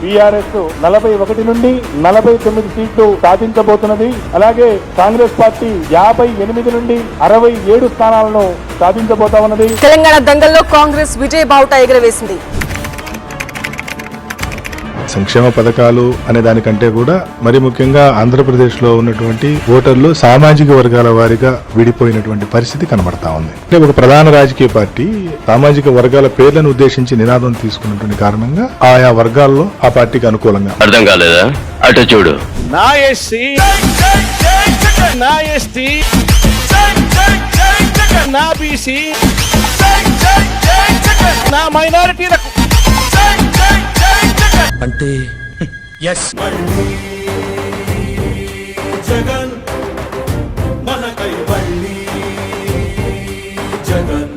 TRS నలభై ఒకటి నుండి నలభై తొమ్మిది సీట్లు సాధించబోతున్నది. అలాగే కాంగ్రెస్ పార్టీ యాభై ఎనిమిది నుండి అరవై ఏడు స్థానాలను సాధించబోతా ఉన్నది. తెలంగాణ దంగల్లో కాంగ్రెస్ విజయ బావుట ఎగరవేసింది. సంక్షేమ పథకాలు అనే దానికంటే కూడా మరి ముఖ్యంగా ఆంధ్రప్రదేశ్లో ఉన్నటువంటి ఓటర్లు సామాజిక వర్గాల వారిగా విడిపోయినటువంటి పరిస్థితి కనబడతా ఉంది. అంటే ఒక ప్రధాన రాజకీయ పార్టీ సామాజిక వర్గాల పేర్లను ఉద్దేశించి నినాదం తీసుకున్నటువంటి కారణంగా ఆయా వర్గాల్లో ఆ పార్టీకి అనుకూలంగా అర్థం కాలేదా? అటు చూడు. నా ఎస్సీ. నా ఎస్టీ. నా బీసీ. నా మైనారిటీలకు. అంటే ఎస్ జగన్. జగన్.